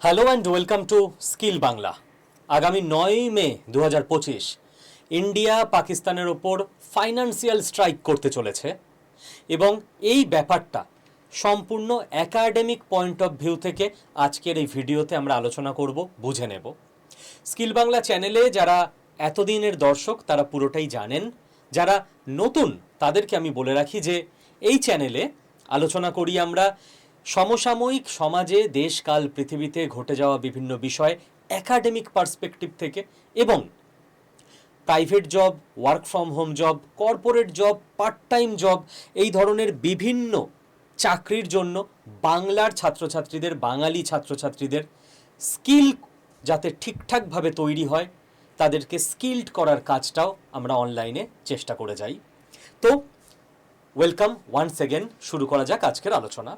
Hello and welcome to skill Bangla আগামী নয়ই মে দু হাজার পঁচিশ ইন্ডিয়া পাকিস্তানের ওপর ফাইন্যান্সিয়াল স্ট্রাইক করতে চলেছে এবং এই ব্যাপারটা সম্পূর্ণ একাডেমিক পয়েন্ট অফ ভিউ থেকে আজকের এই ভিডিওতে আমরা আলোচনা করব, বুঝে নেব। স্কিল বাংলা চ্যানেলে যারা এতদিনের দর্শক, তারা পুরোটাই জানেন। যারা নতুন, তাদেরকে আমি বলে রাখি যে এই চ্যানেলে আলোচনা করি আমরা সমসাময়িক সমাজে দেশকাল পৃথিবীতে ঘটে যাওয়া বিভিন্ন বিষয় একাডেমিক পার্সপেক্টিভ থেকে এবং private job work from home job corporate job part time job এই ধরনের বিভিন্ন চাকরির জন্য বাংলার ছাত্রছাত্রীদের, বাঙালি ছাত্রছাত্রীদের স্কিল যাতে ঠিকঠাকভাবে তৈরি হয়, তাদেরকে স্কিল্ড করার কাজটাও আমরা অনলাইনে চেষ্টা করে যাই। তো ওয়েলকাম ওয়ান্স এগেন শুরু করা যাক আজকের আলোচনা।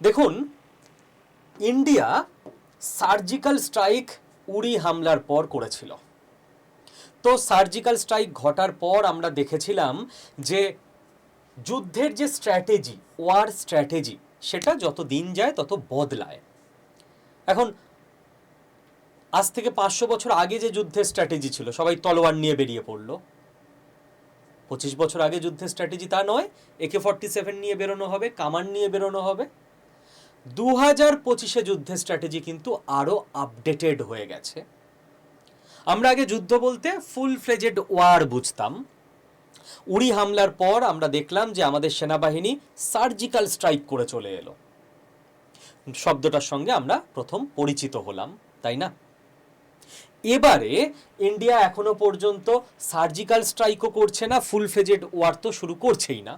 দেখুন, ইন্ডিয়া সার্জিক্যাল স্ট্রাইক উড়ি হামলার পর করেছিল। তো সার্জিক্যাল স্ট্রাইক ঘটার পর আমরা দেখেছিলাম যে যুদ্ধের যে স্ট্র্যাটেজি, ওয়ার স্ট্র্যাটেজি, সেটা যত দিন যায় তত বদলায়। এখন, আজ থেকে পাঁচশো বছর আগে যে যুদ্ধের স্ট্র্যাটেজি ছিল, সবাই তলোয়ার নিয়ে বেরিয়ে পড়ল। পঁচিশ বছর আগে যুদ্ধের স্ট্র্যাটেজি তা নয়, একে ফর্টি সেভেন নিয়ে বেরোনো হবে, কামান নিয়ে বেরোনো হবে। দু হাজার পঁচিশে যুদ্ধের স্ট্র্যাটেজি কিন্তু আরও আপডেটেড হয়ে গেছে। আমরা আগে যুদ্ধ বলতে ফুল ফ্লেজেড ওয়ার বুঝতাম। উড়ি হামলার পর আমরা দেখলাম যে আমাদের সেনাবাহিনী সার্জিক্যাল স্ট্রাইক করে চলে এলো। শব্দটার সঙ্গে আমরা প্রথম পরিচিত হলাম, তাই না? এবারে ইন্ডিয়া এখনও পর্যন্ত সার্জিক্যাল স্ট্রাইকও করছে না ফুল ফেজেড ওয়ার তো শুরু করছেই না।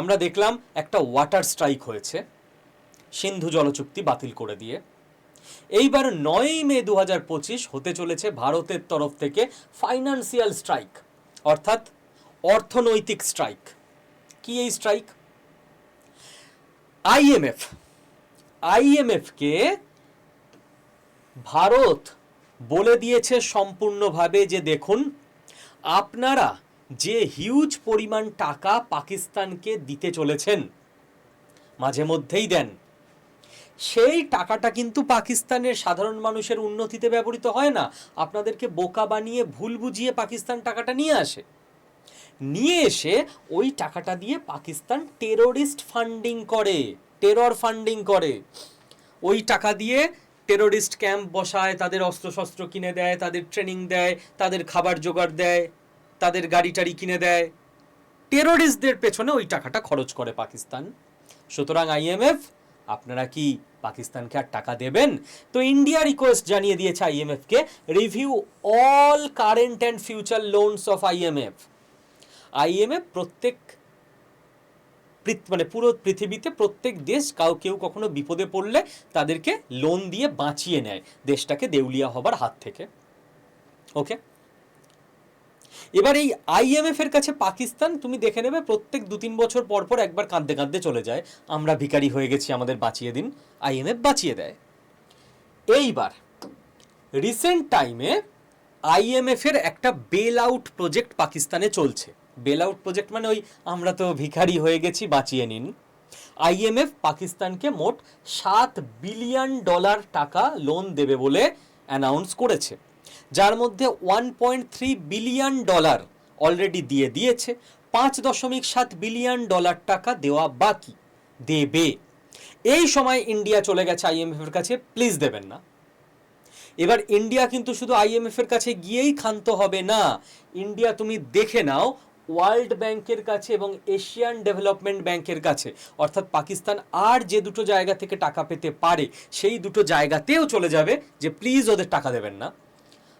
আমরা দেখলাম একটা ওয়াটার স্ট্রাইক হয়েছে। সিন্ধু জলচুক্তি বাতিল করে দিয়ে। এইবার নয়ই মে দু হাজার পঁচিশ হতে চলেছে ভারতের তরফ থেকে ফাইন্যান্সিয়াল স্ট্রাইক অর্থাৎ অর্থনৈতিক স্ট্রাইক কি এই স্ট্রাইক আইএমএফ আইএমএফকে ভারত বলে দিয়েছে সম্পূর্ণভাবে যে দেখুন, আপনারা যে হিউজ পরিমাণ টাকা পাকিস্তানকে দিতে চলেছেন, মাঝে মধ্যেই দেন। সেই টাকাটা কিন্তু পাকিস্তানের সাধারণ মানুষের উন্নতিতে ব্যবহৃত হয় না। আপনাদেরকে বোকা বানিয়ে ভুল বুঝিয়ে পাকিস্তান টাকাটা নিয়ে আসে। নিয়ে এসে ওই টাকাটা দিয়ে পাকিস্তান টেরোরিস্ট ফান্ডিং করে টেরর ফান্ডিং করে। ওই টাকা দিয়ে টেরোরিস্ট ক্যাম্প বসায়, তাদের অস্ত্রশস্ত্র কিনে দেয়, তাদের ট্রেনিং দেয়, তাদের খাবার জোগাড় দেয়, তাদের গাড়ি টাড়ি কিনে দেয়। টেরোরিস্টদের পেছনে ওই টাকাটা খরচ করে পাকিস্তান। সুতরাং আইএমএফ আপনারা কি পাকিস্তানকে আর টাকা দেবেন? তো ইন্ডিয়া রিকোয়েস্ট জানিয়ে দিয়েছে আইএমএফকে review all current and future loans of IMF IMF প্রত্যেক মানে পুরো পৃথিবীতে প্রত্যেক দেশ কাউ, কেউ কখনো বিপদে পড়লে তাদেরকে লোন দিয়ে বাঁচিয়ে নেয়, দেশটাকে দেউলিয়া হবার হাত থেকে। ওকে এবার এই আইএমএফ এর কাছে পাকিস্তান, তুমি দেখে নেবে, প্রত্যেক দু তিন বছর পর পর একবার কাঁদতে কাঁদতে চলে যায়। আমরা ভিখারি হয়ে গেছি, আমাদের বাঁচিয়ে দিন। আইএমএফ বাঁচিয়ে দেয়। এইবার রিসেন্ট টাইমে আইএমএফ এর একটা বেল আউট প্রজেক্ট পাকিস্তানে চলছে। বেল আউট প্রজেক্ট মানে ওই আমরা তো ভিখারি হয়ে গেছি, বাঁচিয়ে নিন। আইএমএফ পাকিস্তানকে মোট সাত বিলিয়ন ডলার টাকা লোন দেবে বলে অ্যানাউন্স করেছে। যার মধ্যে one point three billion dollar already দিয়ে দিয়েছে, পাঁচ দশমিক সাত বিলিয়ন ডলার টাকা দেওয়া বাকি, দেবে। এই সময় ইন্ডিয়া চলে গেছে আইএমএফ এর কাছে প্লিজ দেবেন না। এবার ইন্ডিয়া কিন্তু শুধু আইএমএফ এর কাছে গিয়েই ক্ষান্ত হবে না। ইন্ডিয়া তুমি দেখে নাও ওয়ার্ল্ড ব্যাংকের কাছে এবং এশিয়ান ডেভেলপমেন্ট ব্যাংকের কাছে, অর্থাৎ পাকিস্তান আর যে দুটো জায়গা থেকে টাকা পেতে পারে, সেই দুটো জায়গাতেও চলে যাবে যে প্লিজ ওদের টাকা দেবেন না।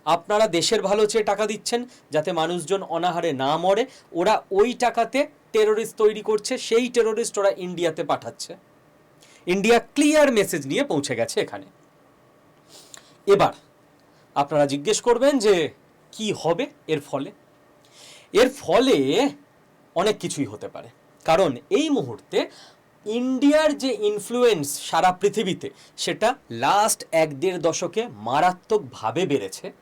আপনারা দেশের ভালো চেয়ে টাকা দিচ্ছেন যাতে মানুষজন অনাহারে না মরে। ওরা ওই টাকাতে টেরোরিস্ট তৈরি করছে, সেই টেরোরিস্ট ওরা ইন্ডিয়াতে পাঠাচ্ছে। ইন্ডিয়া ক্লিয়ার মেসেজ নিয়ে পৌঁছে গেছে এখানে। এবার আপনারা জিজ্ঞেস করবেন যে, কি হবে এর ফলে? এর ফলে অনেক কিছুই হতে পারে। কারণ এই মুহূর্তে ইন্ডিয়ার যে ইনফ্লুয়েন্স সারা পৃথিবীতে, সেটা লাস্ট এক দেড় দশকে মারাত্মকভাবে বেড়েছে।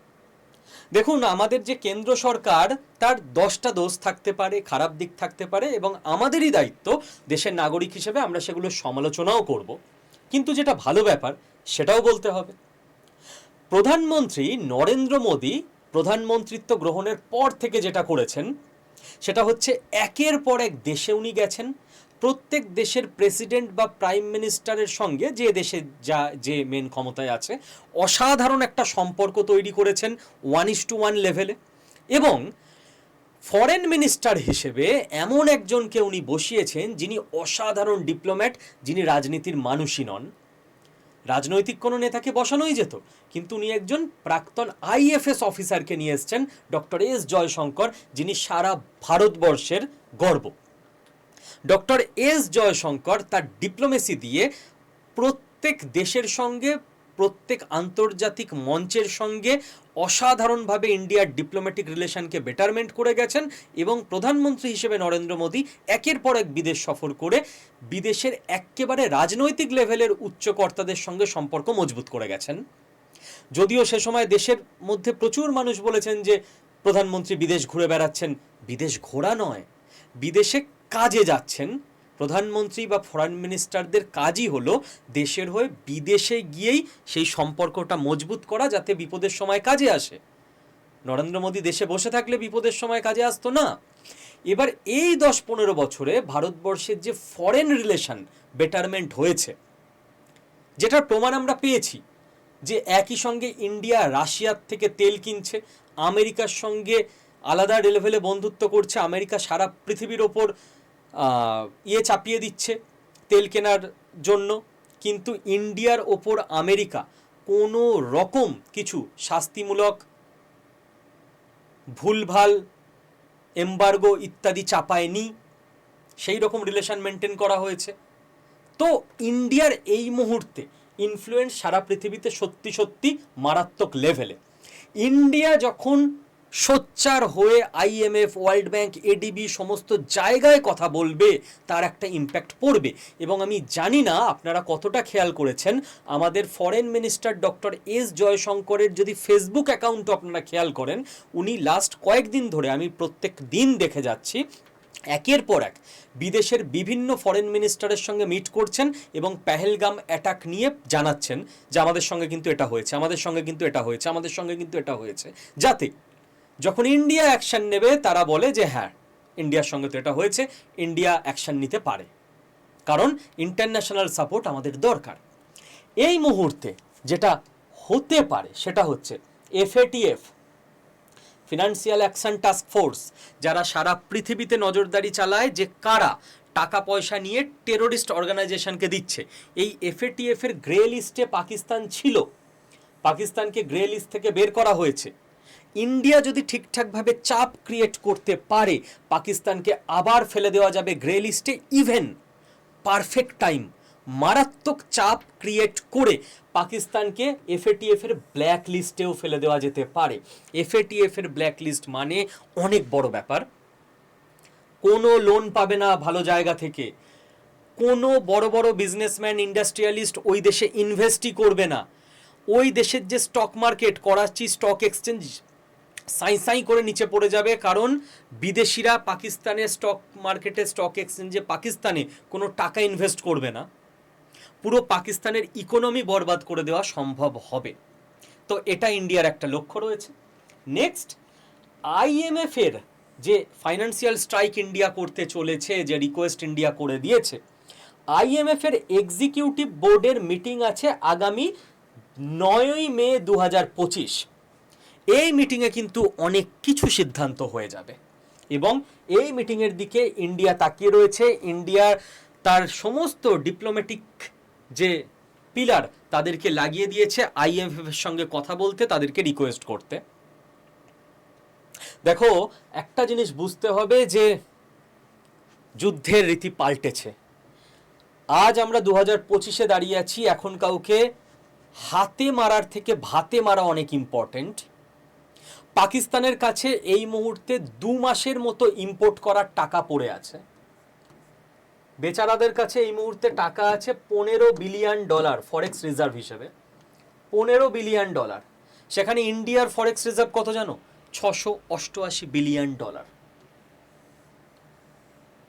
দেখুন, আমাদের যে কেন্দ্র সরকার, তার দশটা দোষ থাকতে পারে, খারাপ দিক থাকতে পারে এবং আমাদেরই দায়িত্ব দেশের নাগরিক হিসেবে আমরা সেগুলো সমালোচনাও করব। কিন্তু যেটা ভালো ব্যাপার, সেটাও বলতে হবে। প্রধানমন্ত্রী নরেন্দ্র মোদী প্রধানমন্ত্রিত্ব গ্রহণের পর থেকে যেটা করেছেন, সেটা হচ্ছে একের পর এক দেশে উনি গেছেন। প্রত্যেক দেশের প্রেসিডেন্ট বা প্রাইম মিনিস্টারের সঙ্গে যে দেশে যা, যে মেন ক্ষমতায় আছে, অসাধারণ একটা সম্পর্ক তৈরি করেছেন ওয়ান ইস টু ওয়ান লেভেলে এবং ফরেন মিনিস্টার হিসেবে এমন একজনকে উনি বসিয়েছেন যিনি অসাধারণ ডিপ্লোম্যাট যিনি রাজনীতির মানুষই নন। রাজনৈতিক কোনো নেতাকে বসানোই যেত, কিন্তু উনি একজন প্রাক্তন আইএফএস অফিসারকে নিয়ে এসছেন, ডক্টর এস জয়শঙ্কর, যিনি সারা ভারতবর্ষের গর্ব। ডক্টর এস জয়শঙ্কর তার ডিপ্লোমেসি দিয়ে প্রত্যেক দেশের সঙ্গে, প্রত্যেক আন্তর্জাতিক মঞ্চের সঙ্গে অসাধারণভাবে ইন্ডিয়ার ডিপ্লোম্যাটিক রিলেশনকে বেটারমেন্ট করে গেছেন এবং প্রধানমন্ত্রী হিসেবে নরেন্দ্র মোদী একের পর এক বিদেশ সফর করে বিদেশের একেবারে রাজনৈতিক লেভেলের উচ্চ কর্তাদের সঙ্গে সম্পর্ক মজবুত করে গেছেন। যদিও সে সময় দেশের মধ্যে প্রচুর মানুষ বলেছেন যে, প্রধানমন্ত্রী বিদেশ ঘুরে বেড়াচ্ছেন। বিদেশ ঘোরা নয়। বিদেশে কাজে যাচ্ছেন। প্রধানমন্ত্রী বা ফরেন মিনিস্টারদের কাজই হলো দেশের হয়ে বিদেশে গিয়েই সেই সম্পর্কটা মজবুত করা, যাতে বিপদের সময় কাজে আসে। নরেন্দ্র মোদী দেশে বসে থাকলে বিপদের সময় কাজে আসতো না। এবার এই দশ পনেরো বছরে ভারতবর্ষের যে ফরেন রিলেশন বেটারমেন্ট হয়েছে, যেটার প্রমাণ আমরা পেয়েছি, যে একই সঙ্গে ইন্ডিয়া রাশিয়ার থেকে তেল কিনছে, আমেরিকার সঙ্গে আলাদা লেভেলে বন্ধুত্ব করছে, আমেরিকা সারা পৃথিবীর ওপর ইয়ে চাপিয়ে দিচ্ছে তেল কেনার জন্য। কিন্তু ইন্ডিয়ার ওপর আমেরিকা কোনো রকম কিছু শাস্তিমূলক ভুলভাল এম্বার্গো ইত্যাদি চাপায়নি। সেই রকম রিলেশন মেনটেন করা হয়েছে। তো ইন্ডিয়ার এই মুহূর্তে ইনফ্লুয়েন্স সারা পৃথিবীতে সত্যি সত্যি মারাত্মক লেভেলে ইন্ডিয়া যখন সোচ্চার হয়ে আইএমএফ ওয়ার্ল্ড ব্যাংক এডিবি সমস্ত জায়গায় কথা বলবে, তার একটা ইম্প্যাক্ট পড়বে। এবং আমি জানি না আপনারা কতটা খেয়াল করেছেন, আমাদের ফরেন মিনিস্টার ডক্টর এস জয়শঙ্করের যদি ফেসবুক অ্যাকাউন্টও আপনারা খেয়াল করেন, উনি লাস্ট কয়েকদিন ধরে, আমি প্রত্যেক দিন দেখে যাচ্ছি, একের পর এক বিদেশের বিভিন্ন ফরেন মিনিস্টারের সঙ্গে মিট করছেন এবং পেহেলগাম অ্যাটাক নিয়ে জানাচ্ছেন যে আমাদের সঙ্গে কিন্তু এটা হয়েছে, আমাদের সঙ্গে কিন্তু এটা হয়েছে, আমাদের সঙ্গে কিন্তু এটা হয়েছে। যাতে যখন ইন্ডিয়া অ্যাকশন নেবে, তারা বলে যে হ্যাঁ ইন্ডিয়ার সঙ্গে তো এটা হয়েছে, ইন্ডিয়া অ্যাকশন নিতে পারে। কারণ ইন্টারন্যাশনাল সাপোর্ট আমাদের দরকার। এই মুহূর্তে যেটা হতে পারে, সেটা হচ্ছে FATF financial action task force যারা সারা পৃথিবীতে নজরদারি চালায় যে কারা টাকা পয়সা নিয়ে টেরোরিস্ট অর্গানাইজেশনকে দিচ্ছে। এই এফএটিএফ এর গ্রে লিস্টে পাকিস্তান ছিল। পাকিস্তানকে গ্রে লিস্ট থেকে বের করা হয়েছে। ইন্ডিয়া যদি ঠিকঠাকভাবে চাপ ক্রিয়েট করতে পারে, পাকিস্তানকে আবার ফেলে দেওয়া যাবে গ্রে লিস্টে ইভেন পারফেক্ট টাইম মারাত্মক চাপ ক্রিয়েট করে পাকিস্তানকে এফএটিএফ এর ব্ল্যাক লিস্টেও ফেলে দেওয়া যেতে পারে। এফএটিএফ এর ব্ল্যাক লিস্ট মানে অনেক বড় ব্যাপার। কোনো লোন পাবে না ভালো জায়গা থেকে। কোনো বড় বড় বিজনেসম্যান ইন্ডাস্ট্রিয়ালিস্ট ওই দেশে ইনভেস্টই করবে না। ওই দেশের যে stock market Karachi stock exchange সাই সাই করে নিচে পড়ে যাবে, কারণ বিদেশিরা পাকিস্তানের স্টক মার্কেটে স্টক এক্সচেঞ্জে পাকিস্তানে কোনো টাকা ইনভেস্ট করবে না। পুরো পাকিস্তানের ইকোনমি বরবাদ করে দেওয়া সম্ভব হবে। তো এটা ইন্ডিয়ার একটা লক্ষ্য রয়েছে। নেক্সট আইএমএফ এর যে ফাইন্যান্সিয়াল স্ট্রাইক ইন্ডিয়া করতে চলেছে, যে রিকোয়েস্ট ইন্ডিয়া করে দিয়েছে আইএমএফ এর এক্সিকিউটিভ বোর্ডের মিটিং আছে আগামী নয়ই মে দু হাজার পঁচিশ। এই মিটিংয়ে কিন্তু অনেক কিছু সিদ্ধান্ত হয়ে যাবে। এবং এই মিটিংয়ের দিকে ইন্ডিয়া তাকিয়ে রয়েছে। ইন্ডিয়ার তার সমস্ত ডিপ্লোম্যাটিক যে পিলার তাদেরকে লাগিয়ে দিয়েছে। আইএমএফ এর সঙ্গে কথা বলতে, তাদেরকে রিকোয়েস্ট করতে। দেখো, একটা জিনিস বুঝতে হবে যে যুদ্ধের রীতি পাল্টেছে। আজ আমরা দু হাজার পঁচিশে দাঁড়িয়ে আছি। এখন কাউকে হাতে মারার থেকে ভাতে মারা অনেক ইম্পর্ট্যান্ট পাকিস্তানের কাছে এই মুহূর্তে দু মাসের মতো ইম্পোর্ট করার টাকা পড়ে আছে। বেচারাদের কাছে এই মুহূর্তে টাকা আছে পনেরো বিলিয়ন ডলার ফরেক্স রিজার্ভ হিসেবে। পনেরো বিলিয়ন ডলার সেখানে ইন্ডিয়ার ফরেক্স রিজার্ভ কত জানো? ছশো অষ্টআশি বিলিয়ন ডলার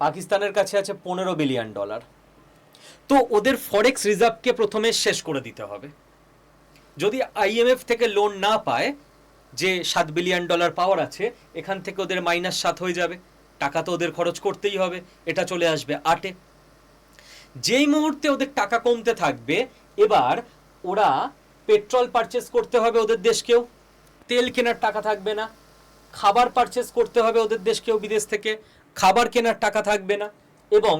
পাকিস্তানের কাছে আছে পনেরো বিলিয়ন ডলার তো ওদের ফরেক্স রিজার্ভকে প্রথমে শেষ করে দিতে হবে। যদি আইএমএফ থেকে লোন না পায় যে সাত বিলিয়ন ডলার পাওয়ার আছে, এখান থেকে ওদের মাইনাস সাত হয়ে যাবে। টাকা তো ওদের খরচ করতেই হবে, এটা চলে আসবে আটে। যেই মুহূর্তে ওদের টাকা কমতে থাকবে, এবার ওরা পেট্রোল পারচেস করতে হবে ওদের দেশকেও। তেল কেনার টাকা থাকবে না, খাবার পারচেস করতে হবে ওদের দেশকেও বিদেশ থেকে, খাবার কেনার টাকা থাকবে না, এবং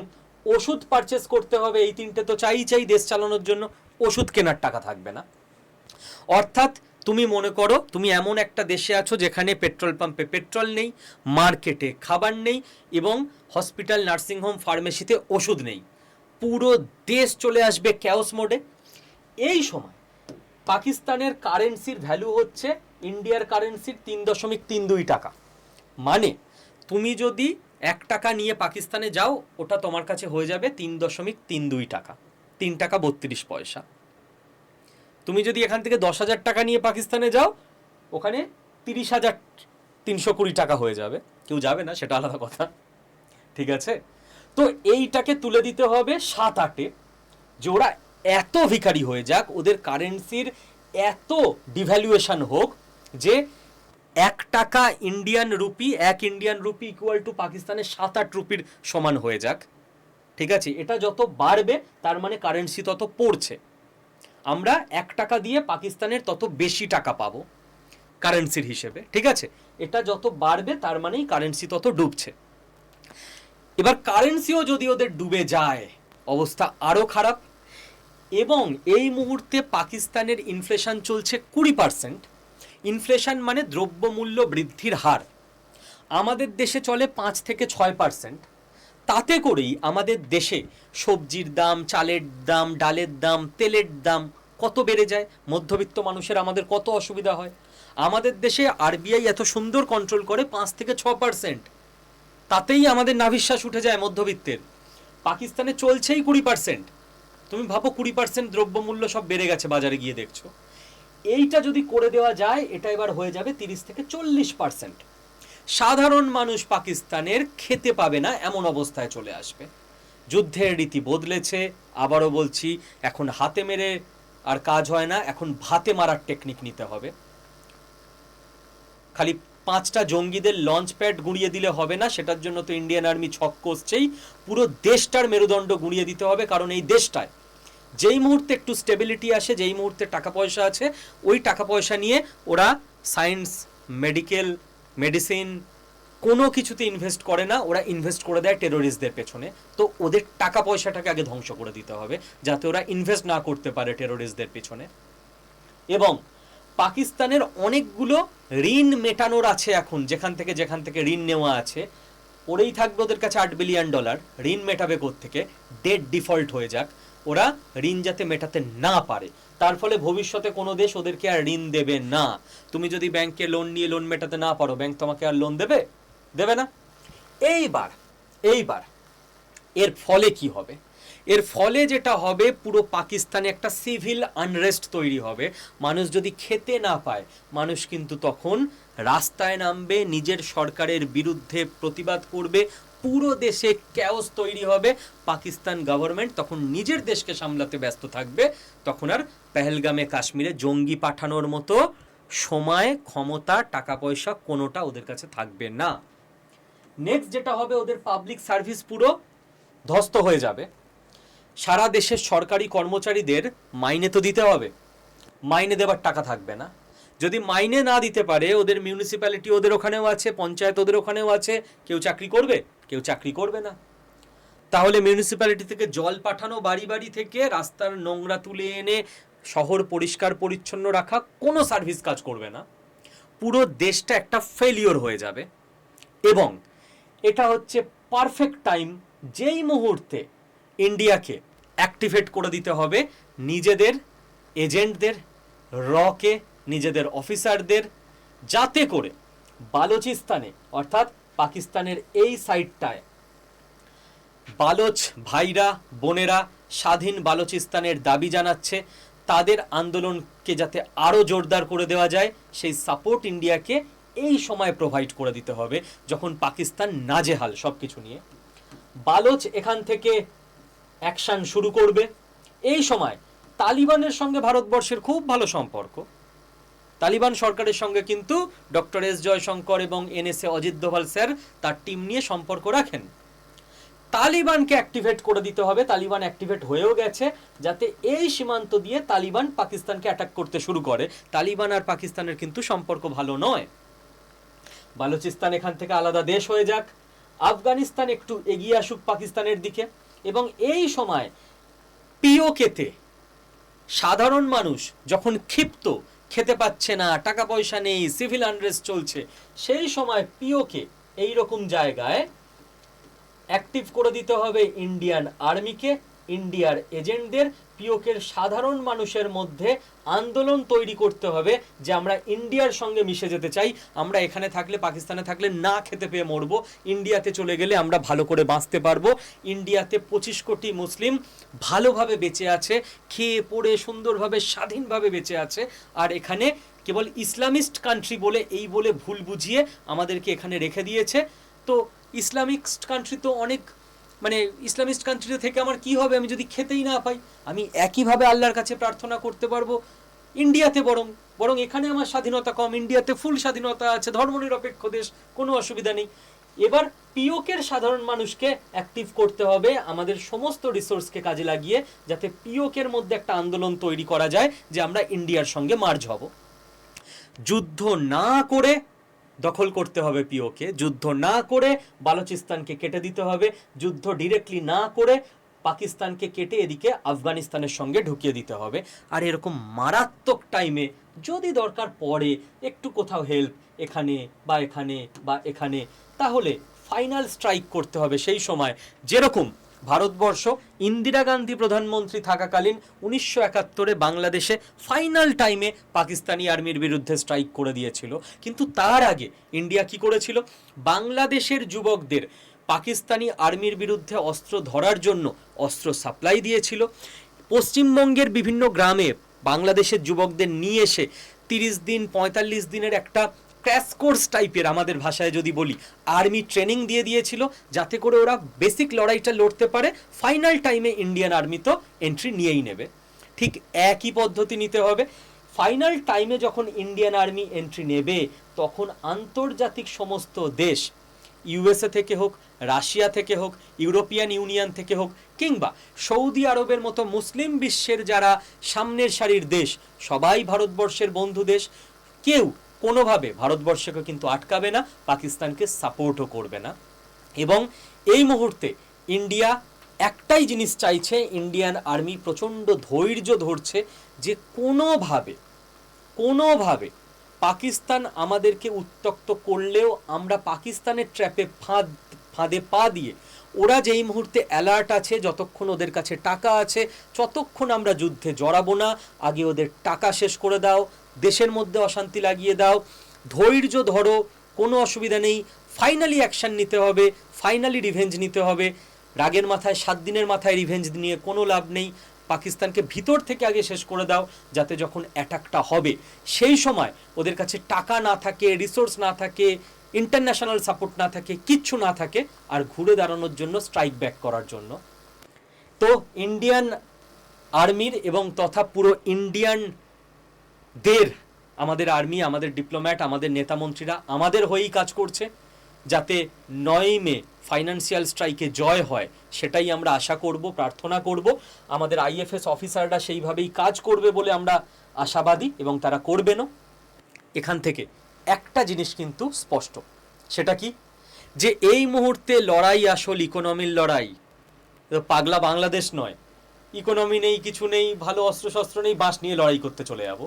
ওষুধ পারচেস করতে হবে, এই তিনটে তো চাই চাই দেশ চালানোর জন্য, ওষুধ কেনার টাকা থাকবে না। অর্থাৎ তুমি মনে করো তুমি এমন একটা দেশে আছো যেখানে পেট্রোল পাম্পে পেট্রোল নেই, মার্কেটে খাবার নেই এবং হসপিটাল নার্সিংহোম ফার্মেসিতে ওষুধ নেই। পুরো দেশ চলে আসবে ক্যাওস মোডে এই সময় পাকিস্তানের কারেন্সির ভ্যালু হচ্ছে ইন্ডিয়ার কারেন্সির তিন দশমিক তিন দুই টাকা। মানে তুমি যদি এক টাকা নিয়ে পাকিস্তানে যাও, ওটা তোমার কাছে হয়ে যাবে তিন দশমিক তিন দুই টাকা। তিন টাকা বত্রিশ পয়সা। তুমি যদি এখান থেকে দশ হাজার টাকা নিয়ে পাকিস্তানে যাও, ওখানে তিরিশ হাজার তিনশো কুড়ি টাকা হয়ে যাবে। কেউ যাবে না, সেটা আলাদা কথা। ঠিক আছে? তো এইটাকে তুলে দিতে হবে সাত আটে, যে ওরা এত ভিখারি হয়ে যাক, ওদের কারেন্সির এত ডিভ্যালুয়েশন হোক, যে এক টাকা ইন্ডিয়ান রুপি এক ইন্ডিয়ান রুপি ইকুয়াল টু পাকিস্তানের সাত আট রুপির সমান হয়ে যাক। ঠিক আছে? এটা যত বাড়বে, তার মানে কারেন্সি তত পড়ছে। আমরা এক টাকা দিয়ে পাকিস্তানের তত বেশি টাকা পাবো কারেন্সির হিসেবে, ঠিক আছে? এটা যত বাড়বে, তার মানেই কারেন্সি তত ডুবছে। এবার কারেন্সিও যদি ওদের ডুবে যায়, অবস্থা আরও খারাপ এবং এই মুহূর্তে পাকিস্তানের ইনফ্লেশন চলছে কুড়ি পার্সেন্ট ইনফ্লেশন মানে দ্রব্যমূল্য বৃদ্ধির হার। আমাদের দেশে চলে পাঁচ থেকে ছয় পার্সেন্ট তাতে করেই আমাদের দেশে সবজির দাম, চালের দাম, ডালের দাম, তেলের দাম কত বেড়ে যায়? মধ্যবিত্ত মানুষের আমাদের কত অসুবিধা হয়? আমাদের দেশে আরবিআই এত সুন্দর কন্ট্রোল করে পাঁচ থেকে ছ পার্সেন্ট তাতেই আমাদের নাভিশ্বাস উঠে যায় মধ্যবিত্তের। পাকিস্তানে চলছেই কুড়ি পার্সেন্ট তুমি ভাবো কুড়ি পার্সেন্ট দ্রব্যমূল্য সব বেড়ে গেছে বাজারে গিয়ে দেখছ। এইটা যদি করে দেওয়া যায়, এটা এবার হয়ে যাবে তিরিশ থেকে চল্লিশ পার্সেন্ট সাধারণ মানুষ পাকিস্তানের খেতে পাবে না, এমন অবস্থায় চলে আসবে। যুদ্ধের রীতি বদলেছে, আবারও বলছি, এখন হাতে মেরে আর কাজ হয় না, এখন ভাতে মারার টেকনিক নিতে হবে। খালি পাঁচটা জঙ্গিদের লঞ্চ প্যাড গুঁড়িয়ে দিলে হবে না, সেটার জন্য তো ইন্ডিয়ান আর্মি ছক কষছেই, পুরো দেশটার মেরুদণ্ড গুঁড়িয়ে দিতে হবে, কারণ এই দেশটায় যেই মুহূর্তে একটু স্টেবিলিটি আসে, যেই মুহূর্তে টাকা পয়সা আছে, ওই টাকা পয়সা নিয়ে ওরা সায়েন্স মেডিকেল মেডিসিন কোনো কিছুতে ইনভেস্ট করে না, ওরা ইনভেস্ট করে দেয় টেরোরিস্টদের পেছনে। তো ওদের টাকা পয়সাটাকে আগে ধ্বংস করে দিতে হবে, যাতে ওরা ইনভেস্ট না করতে পারে টেরোরিস্টদের পেছনে। এবং পাকিস্তানের অনেকগুলো ঋণ মেটানোর আছে এখন, যেখান থেকে যেখান থেকে ঋণ নেওয়া আছে। ওরেই থাকবে ওদের কাছে আট বিলিয়ন ডলার ঋণ মেটাবে থেকে ডেট ডিফল্ট হয়ে যাক। ওরা ঋণ যাতে মেটাতে না পারে। তার ফলে ভবিষ্যতে কোনো দেশ ওদেরকে আর ঋণ দেবে না। তুমি যদি ব্যাংকে লোন নিয়ে লোন মেটাতে না পারো ব্যাংক তোমাকে আর লোন দেবে? দেবে না? এইবার এইবার এর ফলে কি হবে? এর ফলে যেটা হবে, পুরো পাকিস্তানে একটা সিভিল আনরেস্ট তৈরি হবে। মানুষ যদি খেতে না পায়, মানুষ কিন্তু তখন রাস্তায় নামবে, নিজের সরকারের বিরুদ্ধে প্রতিবাদ করবে পুরো দেশে ক্যাওস তৈরি হবে। পাকিস্তান গভর্নমেন্ট তখন নিজের দেশকে সামলাতে ব্যস্ত থাকবে। তখন আর পেহেলগামে কাশ্মীরে জঙ্গি পাঠানোর মতো সময়, ক্ষমতা টাকা পয়সা কোনোটা ওদের কাছে থাকবে না। নেক্সট যেটা হবে, ওদের পাবলিক সার্ভিস পুরো ধ্বস্ত হয়ে যাবে। সারা দেশের সরকারি কর্মচারীদের মাইনে তো দিতে হবে। মাইনে দেবার টাকা থাকবে না। যদি মাইনে না দিতে পারে, ওদের মিউনিসিপ্যালিটি ওদের ওখানেও আছে, পঞ্চায়েত ওদের ওখানেও আছে, কেউ চাকরি করবে? কেউ চাকরি করবে না। তাহলে মিউনিসিপ্যালিটি থেকে জল পাঠানো বাড়ি বাড়ি থেকে রাস্তার নোংরা তুলে এনে শহর পরিষ্কার পরিচ্ছন্ন রাখা কোনো সার্ভিস কাজ করবে না। পুরো দেশটা একটা ফেলিওর হয়ে যাবে। এবং এটা হচ্ছে পারফেক্ট টাইম যেই মুহূর্তে ইন্ডিয়াকে অ্যাক্টিভেট করে দিতে হবে নিজেদের এজেন্টদের রকে নিজেদের অফিসারদের যাতে করে বালোচিস্তানে, অর্থাৎ পাকিস্তানের এই সাইডটায় বালোচ ভাইরা, বোনেরা স্বাধীন বালোচিস্তানের দাবি জানাচ্ছে, তাদের আন্দোলনকে যাতে আরও জোরদার করে দেওয়া যায়, সেই সাপোর্ট ইন্ডিয়াকে এই সময় প্রোভাইড করে দিতে হবে, যখন পাকিস্তান নাজেহাল সব কিছু নিয়ে। বালোচ এখান থেকে অ্যাকশন শুরু করবে। এই সময় তালিবানের সঙ্গে ভারতবর্ষের খুব ভালো সম্পর্ক। তালিবান সরকারের সঙ্গে কিন্তু ডক্টর এস জয়শঙ্কর এবং এনএসএ অজিত দোভাল স্যার তার টিম নিয়ে সম্পর্ক রাখেন। তালিবানকে অ্যাক্টিভেট করে দিতে হবে, তালিবান অ্যাক্টিভেট হয়েও গেছে, যাতে এই সীমান্ত দিয়ে তালিবান পাকিস্তানকে অ্যাটাক করতে শুরু করে। তালিবান আর পাকিস্তানের কিন্তু সম্পর্ক ভালো নয়। বালুচিস্তান এখান থেকে আলাদা দেশ হয়ে যাক। আফগানিস্তান একটু এগিয়ে আসুক পাকিস্তানের দিকে। এবং এই সময় পিওকেতে সাধারণ মানুষ যখন ক্ষিপ্ত খেতে পাচ্ছে না টাকা পয়সা নেই সিভিল আনরেস্ট চলছে। সেই সময় পিওকে এই রকম জায়গায় অ্যাক্টিভ করে দিতে হবে ইন্ডিয়ান আর্মিকে ইন্ডিয়ার এজেন্টদের পিওকের সাধারণ মানুষের মধ্যে আন্দোলন তৈরি করতে হবে যে আমরা ইন্ডিয়ার সঙ্গে মিশে যেতে চাই, আমরা এখানে থাকলে, পাকিস্তানে থাকলে না খেতে পেয়ে মরবো, ইন্ডিয়াতে চলে গেলে আমরা ভালো করে বাঁচতে পারব। ইন্ডিয়াতে পঁচিশ কোটি মুসলিম ভালোভাবে বেঁচে আছে, খেয়ে, পড়ে, সুন্দরভাবে, স্বাধীনভাবে বেঁচে আছে। আর এখানে কেবল ইসলামিস্ট কান্ট্রি বলে, এই বলে ভুল বুঝিয়ে আমাদেরকে এখানে রেখে দিয়েছে। তো ইসলামিক কান্ট্রি তো অনেক মানে ইসলামিস্ট কান্ট্রিতে থেকে আমার কি হবে? আমি যদি খেতেই না পাই, আমি একইভাবে আল্লাহর কাছে প্রার্থনা করতে পারব। ইন্ডিয়াতে বরং বরং এখানে আমার স্বাধীনতা কম, ইন্ডিয়াতে ফুল স্বাধীনতা আছে ধর্মনিরপেক্ষ দেশ, কোনো অসুবিধা নেই। এবার পিওকের সাধারণ মানুষকে অ্যাক্টিভ করতে হবে আমাদের সমস্ত রিসোর্সকে কাজে লাগিয়ে, যাতে পিওকের মধ্যে একটা আন্দোলন তৈরি করা যায়, যে আমরা ইন্ডিয়ার সঙ্গে মার্জ হব। যুদ্ধ না করে দখল করতে হবে পিওকে। যুদ্ধ না করে বালুচিস্তানকে কেটে দিতে হবে। যুদ্ধ ডিরেক্টলি না করে পাকিস্তানকে কেটে এদিকে আফগানিস্তানের সঙ্গে ঢুকিয়ে দিতে হবে। আর এরকম মারাত্মক টাইমে যদি দরকার পড়ে, একটু কোথাও হেল্প এখানে বা এখানে বা এখানে, তাহলে ফাইনাল স্ট্রাইক করতে হবে সেই সময়। যেরকম ভারতবর্ষ, ইন্দিরা গান্ধী প্রধানমন্ত্রী থাকাকালীন উনিশশো একাত্তরে বাংলাদেশে ফাইনাল টাইমে পাকিস্তানি আর্মির বিরুদ্ধে স্ট্রাইক করে দিয়েছিল। কিন্তু তার আগে ইন্ডিয়া কি করেছিল? বাংলাদেশের যুবকদের পাকিস্তানি আর্মির বিরুদ্ধে অস্ত্র ধরার জন্য অস্ত্র সাপ্লাই দিয়েছিল। পশ্চিমবঙ্গের বিভিন্ন গ্রামে বাংলাদেশের যুবকদের নিয়ে এসে তিরিশ দিন, পঁয়তাল্লিশ দিনের একটা ক্র্যাশ কোর্স টাইপের আমাদের ভাষায় যদি বলি আর্মি ট্রেনিং দিয়ে দিয়েছিল যাতে করে ওরা বেসিক লড়াইটা লড়তে পারে ফাইনাল টাইমে ইন্ডিয়ান আর্মি তো এন্ট্রি নিয়েই নেবে। ঠিক একই পদ্ধতি নিতে হবে। ফাইনাল টাইমে যখন ইন্ডিয়ান আর্মি এন্ট্রি নেবে, তখন আন্তর্জাতিক সমস্ত দেশ ইউএসএ থেকে হোক রাশিয়া থেকে হোক ইউরোপিয়ান ইউনিয়ন থেকে হোক, কিংবা সৌদি আরবের মতো মুসলিম বিশ্বের যারা সামনের সারির দেশ, সবাই ভারতবর্ষের বন্ধু দেশ, কেউ কোনোভাবে ভারতবর্ষকে কিন্তু আটকাবে না, পাকিস্তানকে সাপোর্টও করবে না। এবং এই মুহূর্তে ইন্ডিয়া একটাই জিনিস চাইছে, ইন্ডিয়ান আর্মি প্রচণ্ড ধৈর্য ধরছে যে কোনোভাবে কোনোভাবে পাকিস্তান আমাদেরকে উত্তক্ত করলেও আমরা পাকিস্তানের ট্র্যাপে ফাঁদ, ফাঁদে পা দিয়ে ওরা যেই মুহূর্তে অ্যালার্ট আছে, যতক্ষণ ওদের কাছে টাকা আছে, ততক্ষণ আমরা যুদ্ধে জড়াবো না। আগে ওদের টাকা শেষ করে দাও দেশের মধ্যে অশান্তি লাগিয়ে দাও। ধৈর্য ধরো, কোনো অসুবিধা নেই। ফাইনালি অ্যাকশন নিতে হবে ফাইনালি রিভেঞ্জ নিতে হবে। রাগের মাথায়, সাত দিনের মাথায় রিভেঞ্জ নিয়ে কোনো লাভ নেই। পাকিস্তানকে ভিতর থেকে আগে শেষ করে দাও, যাতে যখন অ্যাটাকটা হবে। সেই সময় ওদের কাছে টাকা না থাকে রিসোর্স না থাকে ইন্টারন্যাশনাল সাপোর্ট না থাকে, কিচ্ছু না থাকে, আর ঘুরে দাঁড়ানোর জন্য স্ট্রাইক ব্যাক করার জন্য। তো ইন্ডিয়ান আর্মির এবং তথা পুরো ইন্ডিয়ান দের, আমাদের আর্মি আমাদের ডিপ্লোম্যাট আমাদের নেতামন্ত্রীরা আমাদের হয়েই কাজ করছে, যাতে নয় মে ফাইন্যান্সিয়াল স্ট্রাইকে জয় হয়, সেটাই আমরা আশা করব, প্রার্থনা করব। আমাদের আইএফএস অফিসাররা সেইভাবেই কাজ করবে বলে আমরা আশাবাদী এবং তারা করবেনও। এখান থেকে একটা জিনিস কিন্তু স্পষ্ট, সেটা কি? যে এই মুহূর্তে লড়াই আসল ইকোনমির লড়াই। পাগলা বাংলাদেশ নয়। ইকোনমি নেই, কিছু নেই, ভালো অস্ত্রশস্ত্র নেই, বাঁশ নিয়ে লড়াই করতে চলে যাব।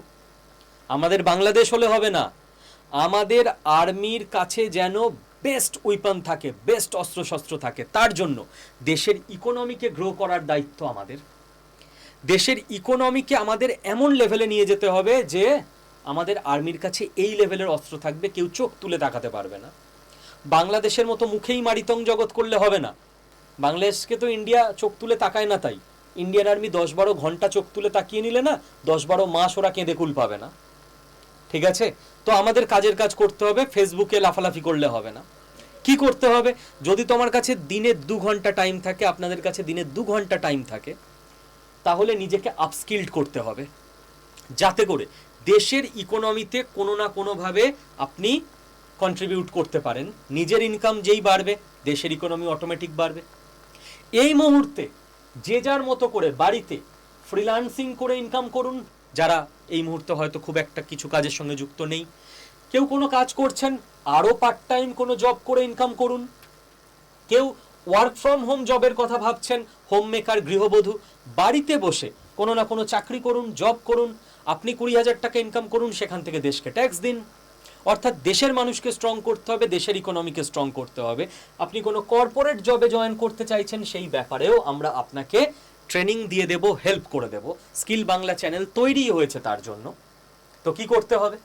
আমাদের বাংলাদেশ হলে হবে না। আমাদের আর্মির কাছে যেন বেস্ট উইপন থাকে বেস্ট অস্ত্রশস্ত্র থাকে, তার জন্য দেশের ইকোনমিকে গ্রো করার দায়িত্ব আমাদের। দেশের ইকোনমিকে আমাদের এমন লেভেলে নিয়ে যেতে হবে যে আমাদের আর্মির কাছে এই লেভেলের অস্ত্র থাকবে, কেউ চোখ তুলে তাকাতে পারবে না। বাংলাদেশের মতো মুখেই মারিতং জগৎ করলে হবে না। বাংলাদেশকে তো ইন্ডিয়া চোখ তুলে তাকায় না তাই। ইন্ডিয়ান আর্মি দশ বারো ঘণ্টা চোখ তুলে তাকিয়ে নিলে না, দশ বারো মাস ওরা কেঁদে কুল পাবে না। ঠিক আছে? তো আমাদের কাজের কাজ করতে হবে ফেসবুকে লাফালাফি করলে হবে না। কি করতে হবে? যদি তোমার কাছে দিনে দু ঘণ্টা টাইম থাকে, আপনাদের কাছে দিনে দু ঘণ্টা টাইম থাকে, তাহলে নিজেকে আপস্কিল্ড করতে হবে। যাতে করে দেশের ইকোনমিতে কোনো না কোনোভাবে আপনি কন্ট্রিবিউট করতে পারেন। নিজের ইনকাম যেই বাড়বে, দেশের ইকোনমি অটোমেটিক বাড়বে। এই মুহূর্তে যে যার মতো করে বাড়িতে ফ্রিল্যান্সিং করে ইনকাম করুন, যারা এই মুহূর্তে হয়তো খুব একটা কিছু কাজের সঙ্গে যুক্ত নেই। কেউ কোনো কাজ করছেন, আরও পার্ট টাইম কোনো জব করে ইনকাম করুন। কেউ ওয়ার্ক ফ্রম হোম জবের কথা ভাবছেন হোম মেকার গৃহবধূ, বাড়িতে বসে কোনো না কোনো চাকরি করুন জব করুন, আপনি কুড়ি হাজার টাকা ইনকাম করুন, সেখান থেকে দেশকে ট্যাক্স দিন। অর্থাৎ দেশের মানুষকে স্ট্রং করতে হবে, দেশের ইকোনমিকে স্ট্রং করতে হবে। আপনি কোনো কর্পোরেট জবে জয়েন করতে চাইছেন, সেই ব্যাপারেও আমরা আপনাকে ট্রেনিং দিয়ে দেব হেল্প করে দেব। স্কিল বাংলা চ্যানেল তৈরি হয়েছে তার জন্য। তো কি করতে হবে?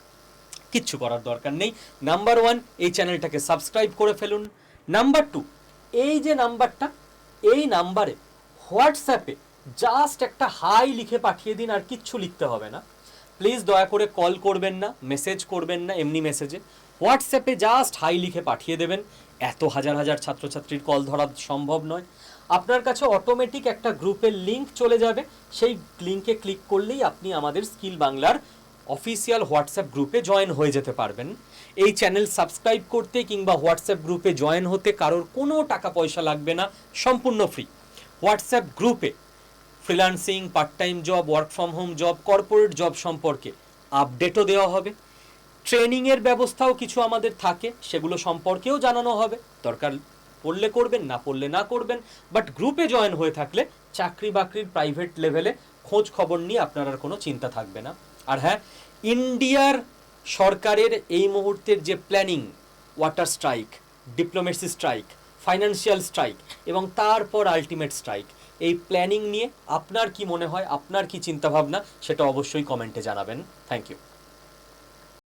কিচ্ছু করার দরকার নেই। নাম্বার ওয়ান এই চ্যানেলটাকে সাবস্ক্রাইব করে ফেলুন। নাম্বার টু এই যে নাম্বারটা এই নাম্বারে হোয়াটসঅ্যাপে জাস্ট একটা হাই লিখে পাঠিয়ে দিন আর কিচ্ছু লিখতে হবে না। প্লিজ দয়া করে কল করবেন না মেসেজ করবেন না, এমনি মেসেজে হোয়াটসঅ্যাপে জাস্ট হাই লিখে পাঠিয়ে দেবেন। এত হাজার হাজার ছাত্রছাত্রীর কল ধরা সম্ভব নয়। আপনার কাছে অটোমেটিক একটা গ্রুপের লিংক চলে যাবে। সেই লিঙ্কে ক্লিক করলেই আপনি আমাদের স্কিল বাংলার অফিসিয়াল হোয়াটসঅ্যাপ গ্রুপে জয়েন হয়ে যেতে পারবেন। এই চ্যানেল সাবস্ক্রাইব করতে কিংবা হোয়াটসঅ্যাপ গ্রুপে জয়েন হতে কারোর কোনো টাকা পয়সা লাগবে না, সম্পূর্ণ ফ্রি হোয়াটসঅ্যাপ গ্রুপে freelancing part time job work from home job corporate job সম্পর্কে আপডেটও দেওয়া হবে। ট্রেনিংয়ের ব্যবস্থাও কিছু আমাদের থাকে, সেগুলো সম্পর্কেও জানানো হবে। দরকার পড়লে করবেন, না পড়লে না করবেন বাট গ্রুপে জয়েন হয়ে থাকলে চাকরি বাকরির প্রাইভেট লেভেলে খোঁজ খবর নিয়ে আপনার আর কোনো চিন্তা থাকবে না। আর হ্যাঁ ইন্ডিয়ার সরকারের এই মুহূর্তের যে planning water strike diplomacy strike financial strike এবং তারপর আলটিমেট স্ট্রাইক এই প্ল্যানিং নিয়ে আপনার কি মনে হয়, আপনার কি চিন্তাভাবনা, সেটা অবশ্যই কমেন্টে জানাবেন। Thank you